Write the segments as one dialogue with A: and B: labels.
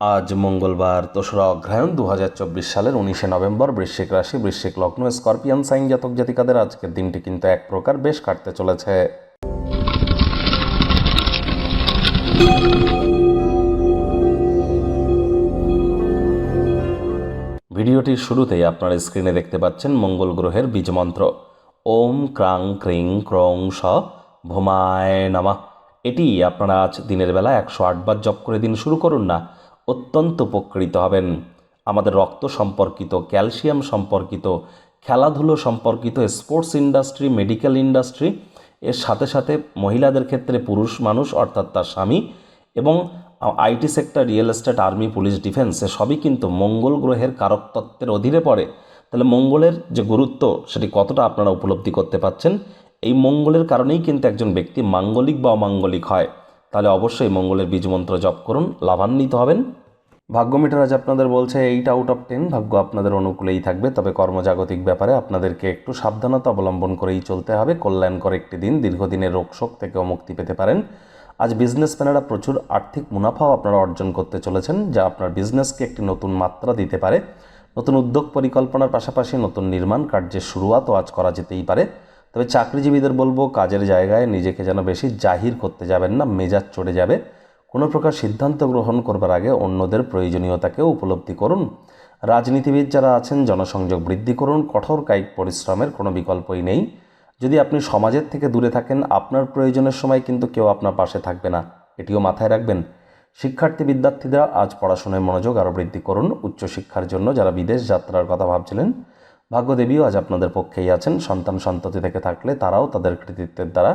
A: আজ মঙ্গলবার, দোসরা অগ্রহায়ণ দু সালের উনিশে নভেম্বর, বৃশ্চিক রাশি, বৃশ্চিক লগ্ন, স্করপিয়ান, সাইন জাতক জাতিকাদের আজকের দিনটি কিন্তু এক প্রকার বেশ কাটতে চলেছে। ভিডিওটির শুরুতেই আপনারা স্ক্রিনে দেখতে পাচ্ছেন মঙ্গল গ্রহের বীজমন্ত্র ওম ক্রাং ক্রিং ক্রং স ভোমায় নামা। এটি আপনারা আজ দিনের বেলা একশো আটবার জপ করে দিন শুরু করুন না অত্যন্ত উপকৃত হবেন। আমাদের রক্ত সম্পর্কিত, ক্যালসিয়াম সম্পর্কিত, খেলাধুলো সম্পর্কিত, স্পোর্টস ইন্ডাস্ট্রি, মেডিকেল ইন্ডাস্ট্রি, এর সাথে সাথে মহিলাদের ক্ষেত্রে পুরুষ মানুষ, অর্থাৎ তার স্বামী এবং IT sector, real estate, army, police, defence সবই কিন্তু মঙ্গল গ্রহের কারক তত্ত্বের অধীনে পড়ে। তাহলে মঙ্গলের যে গুরুত্ব, সেটি কতটা আপনারা উপলব্ধি করতে পাচ্ছেন? এই মঙ্গলের কারণেই কিন্তু একজন ব্যক্তি মাঙ্গলিক বা অমাঙ্গলিক হয়। তাহলে অবশ্যই মঙ্গলের বীজমন্ত্র জপ করুন, লাভান্বিত হবেন। ভাগ্য মিটার আজ আপনাদের বলছে, এইট আউট অফ টেন ভাগ্য আপনাদের অনুকূলেই থাকবে। তবে কর্মজাগতিক ব্যাপারে আপনাদেরকে একটু সাবধানতা অবলম্বন করেই চলতে হবে। কল্যাণকর একটি দিন, দীর্ঘদিনের রোগশোক থেকেও মুক্তি পেতে পারেন। আজ বিজনেসম্যানেরা প্রচুর আর্থিক মুনাফাও আপনারা অর্জন করতে চলেছেন, যা আপনার বিজনেসকে একটি নতুন মাত্রা দিতে পারে। নতুন উদ্যোগ পরিকল্পনার পাশাপাশি নতুন নির্মাণ কার্যের শুরুয়াতও আজ করা যেতেই পারে। তবে চাকরিজীবীদের বলব, কাজের জায়গায় নিজেকে যেন বেশি জাহির করতে যাবেন না, মেজাজ চড়ে যাবে। কোনো প্রকার সিদ্ধান্ত গ্রহণ করবার আগে অন্যদের প্রয়োজনীয়তাকেও উপলব্ধি করুন। রাজনীতিবিদ যারা আছেন, জনসংযোগ বৃদ্ধি করুন, কঠোর কায়িক পরিশ্রমের কোনো বিকল্পই নেই। যদি আপনি সমাজের থেকে দূরে থাকেন, আপনার প্রয়োজনের সময় কিন্তু কেউ আপনার পাশে থাকবে না, এটিও মাথায় রাখবেন। শিক্ষার্থী বিদ্যার্থীরা আজ পড়াশোনায় মনোযোগ আরও বৃদ্ধি করুন। উচ্চশিক্ষার জন্য যারা বিদেশ যাত্রার কথা ভাবছিলেন ভাগ্যদেবীও আজ আপনাদের পক্ষেই আছেন। সন্তান সন্ততি থেকে থাকলে তারাও তাদের কৃতিত্বের দ্বারা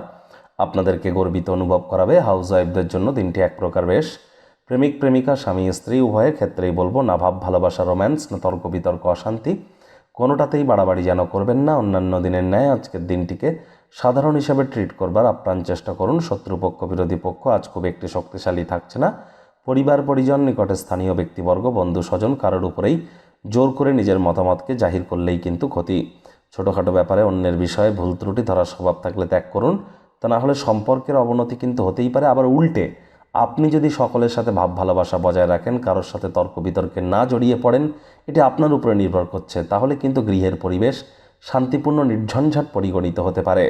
A: আপনাদেরকে গর্বিত অনুভব করাবে। হাউস ওয়াইফদের জন্য দিনটি এক প্রকার বেশ। প্রেমিক, প্রেমিকা, স্বামী, স্ত্রী, উভয়ের ক্ষেত্রেই বলব, না ভাব, ভালোবাসা, রোম্যান্স, না তর্ক, বিতর্ক, অশান্তি, কোনোটাতেই বাড়াবাড়ি যেন করবেন না। অন্যান্য দিনের ন্যায় আজকের দিনটিকে সাধারণ হিসাবে ট্রিট করবার আপ্রাণ চেষ্টা করুন। শত্রুপক্ষ, বিরোধী পক্ষ আজ খুব একটি শক্তিশালী থাকছে না। পরিবার, পরিজন, নিকটে স্থানীয় ব্যক্তিবর্গ, বন্ধু, স্বজন, কারোর উপরেই জোর করে নিজের মতামতকে জাহির করলেই কিন্তু ক্ষতি। ছোটোখাটো ব্যাপারে অন্যের বিষয়ে ভুল ত্রুটি ধরার স্বভাব থাকলে ত্যাগ করুন। তা না হলে সম্পর্কের অবনতি কিন্তু হতেই পারে। আবার উল্টে, আপনি যদি সকলের সাথে ভাব ভালোবাসা বজায় রাখেন, কারোর সাথে তর্ক বিতর্কে না জড়িয়ে পড়েন, এটি আপনার উপরে নির্ভর করছে। তাহলে কিন্তু গৃহের পরিবেশ শান্তিপূর্ণ নির্ঝঞ্ঝাট পরিগণিত হতে পারে।